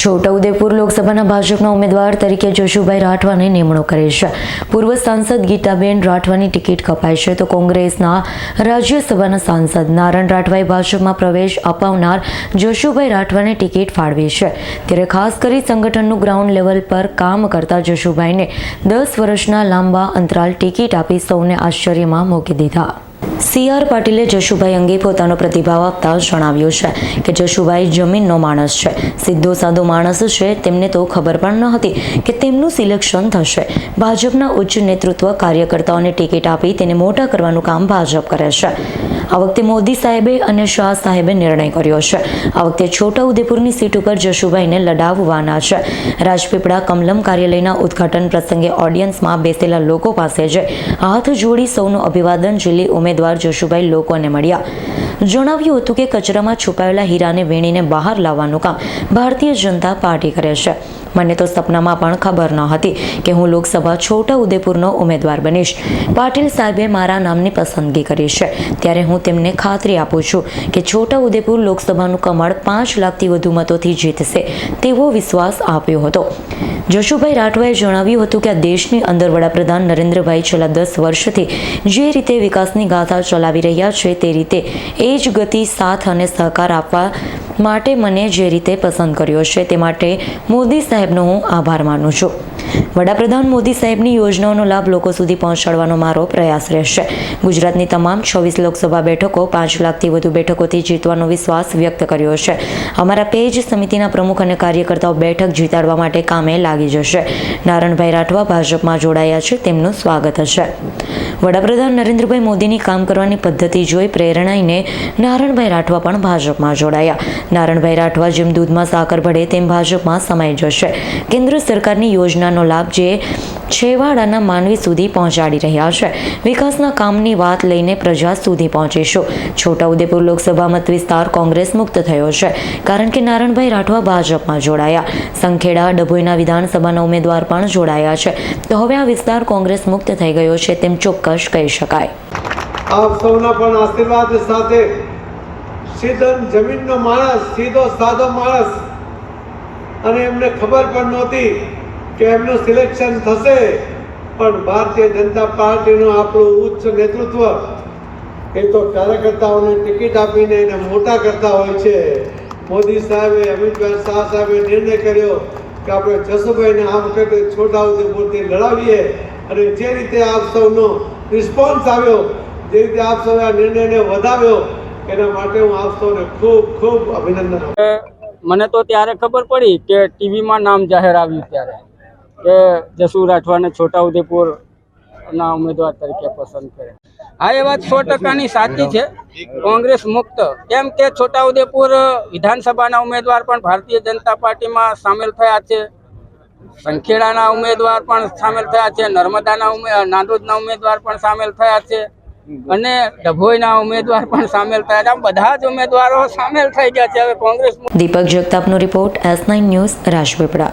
છોટાઉદેપુર લોકસભાના ભાજપના ઉમેદવાર તરીકે જોશુભાઈ રાઠવાની નિમણૂક કરી છે. પૂર્વ સાંસદ ગીતાબેન રાઠવાની ટિકિટ કપાઈ છે તો કોંગ્રેસના રાજ્યસભાના સાંસદ નારણ રાઠવાએ ભાજપમાં પ્રવેશ અપાવનાર જોશુભાઈ રાઠવાને ટિકિટ ફાળવી છે. ત્યારે ખાસ કરી સંગઠનનું ગ્રાઉન્ડ લેવલ પર કામ કરતા જશુભાઈને દસ વર્ષના લાંબા અંતરાલ ટિકિટ આપી સૌને આશ્ચર્યમાં મૂકી દીધા. સી આર પાટીલે જશુભાઈ અંગે પોતાનો પ્રતિભાવ આપતા જણાવ્યું છે કે જશુભાઈ જમીનનો માણસ છે. સીધો સાદો માણસ છે, તેમને તો ખબર પણ ન હતી કે તેમનું સિલેક્શન થશે. ભાજપના ઉચ્ચ નેતૃત્વ કાર્યકર્તાઓને ટિકિટ આપી તેને મોટા કરવાનું કામ ભાજપ કરે છે. આ વખતે મોદી સાહેબે અને શાહ સાહેબે નિર્ણય કર્યો છે. આ વખતે છોટા ઉદેપુરની સીટ ઉપર જશુભાઈને લડાવવાના છે. રાજપીપળા કમલમ કાર્યાલયના ઉદ્ઘાટન પ્રસંગે ઓડિયન્સમાં બેસેલા લોકો પાસે જ હાથ જોડી સૌનું અભિવાદન ઝીલી ઉમેદવાર જોશુભાઈ લોકોને મળ્યા. જણાવ્યું હતું કે કચરામાં છુપાયેલા હીરાને વીણીને બહાર લાવવાનું કામ ભારતીય જનતા પાર્ટી કરે છે. મને તો સપનામાં પણ ખબર ન હતી કે હું લોકસભા છોટા ઉદેપુરનો ઉમેદવાર બનીશ. પાટીલ સાહેબે મારા નામની પસંદગી કરી છે. ત્યારે હું તેમને ખાતરી આપું છું કે છોટા ઉદેપુર લોકસભાનું કમળ પાંચ લાખથી વધુ મતોથી જીતશે તેવો વિશ્વાસ આપ્યો હતો. જશુભાઈ રાઠવાએ જણાવ્યું હતું કે આ દેશની અંદર વડાપ્રધાન નરેન્દ્રભાઈ છેલ્લા દસ વર્ષથી જે રીતે વિકાસની ગાથા ચલાવી રહ્યા છે તે રીતે એ જ ગતિ સાથ અને સહકાર આપવા માટે મને જે રીતે પસંદ કર્યો છે તે માટે મોદી સાહેબનો હું આભાર માનું છું. વડાપ્રધાન મોદી સાહેબની યોજનાઓનો લાભ લોકો સુધી પહોંચાડવાનો મારો પ્રયાસ રહેશે. ગુજરાતની તમામ છવ્વીસ લોકસભા બેઠકો પાંચ લાખથી વધુ બેઠકોથી જીતવાનો વિશ્વાસ વ્યક્ત કર્યો છે. અમારા પેજ સમિતિના પ્રમુખ અને કાર્યકર્તાઓ બેઠક જીતાડવા માટે કામે લાગી જશે. નારણભાઈ રાઠવા ભાજપમાં જોડાયા છે, તેમનું સ્વાગત છે. વડાપ્રધાન નરેન્દ્રભાઈ મોદીની કામ કરવાની પદ્ધતિ જોઈ પ્રેરણાઈને નારણભાઈ રાઠવા પણ ભાજપમાં જોડાયા. નારણભાઈ રાઠવા જેમ દૂધમાં સાકર ભળે તેમ ભાજપમાં સમાઈ જશે. કેન્દ્ર સરકારની યોજનાનો લાભ જે છેવાડાના માનવી સુધી પહોંચાડી રહ્યા છે. વિકાસના કામની વાત લઈને પ્રજા સુધી પહોંચીશું છોટાઉદેપુર લોકસભા મત વિસ્તાર કોંગ્રેસ મુક્ત થયો છે, કારણ કે નારણભાઈ રાઠવા ભાજપમાં જોડાયા. સંખેડા, ડભોઈના વિધાનસભાના ઉમેદવાર પણ જોડાયા છે. તો હવે આ વિસ્તાર કોંગ્રેસ મુક્ત થઈ ગયો છે તેમ ચોક્કસ કહી શકાય. આપ સૌના પણ આશીર્વાદ સાથે સીધન જમીનનો માણસ, સીધો સાધો માણસ. અને એમને ખબર પણ નહોતી કે એમનું સિલેક્શન થશે. પણ ભારતીય જનતા પાર્ટીનું આપણું ઉચ્ચ નેતૃત્વ, એ તો કાર્યકર્તાઓને ટિકિટ આપીને એને મોટા કરતા હોય છે. મોદી સાહેબે, અમિતભાઈ શાહ સાહેબે નિર્ણય કર્યો કે આપણે જસુભાઈને આ વખતે છોટાઉદેપુરથી લડાવીએ. અને જે રીતે આપ સૌનો રિસ્પોન્સ આવ્યો, જે રીતે આપ સૌએ આ નિર્ણયને વધાવ્યો એના માટે હું આપ સૌને ખૂબ ખૂબ અભિનંદન મને તો ત્યારે ખબર પડી કે ટીવીમાં નામ જાહેર આવ્યું ત્યારે. કે જસુ રાઠવાને છોટાઉદેપુર ના ઉમેદવાર તરીકે પસંદ કરે. હા, એ વાત સો ટકાની સાચી છે. કોંગ્રેસ મુક્ત. કેમ કે છોટાઉદેપુર વિધાનસભાના ઉમેદવાર પણ ભારતીય જનતા પાર્ટીમાં સામેલ થયા છે. સંખેડાના ઉમેદવાર પણ સામેલ થયા છે. નર્મદાના ઉમે, નાંદોદના ઉમેદવાર પણ સામેલ થયા છે. અને ડભોઈના ઉમેદવાર પણ સામેલ થયા છે. બધા જ ઉમેદવારો સામેલ થઈ ગયા છે. હવે Congress Deepak જગતાપનો report S nine news, Rajpipla.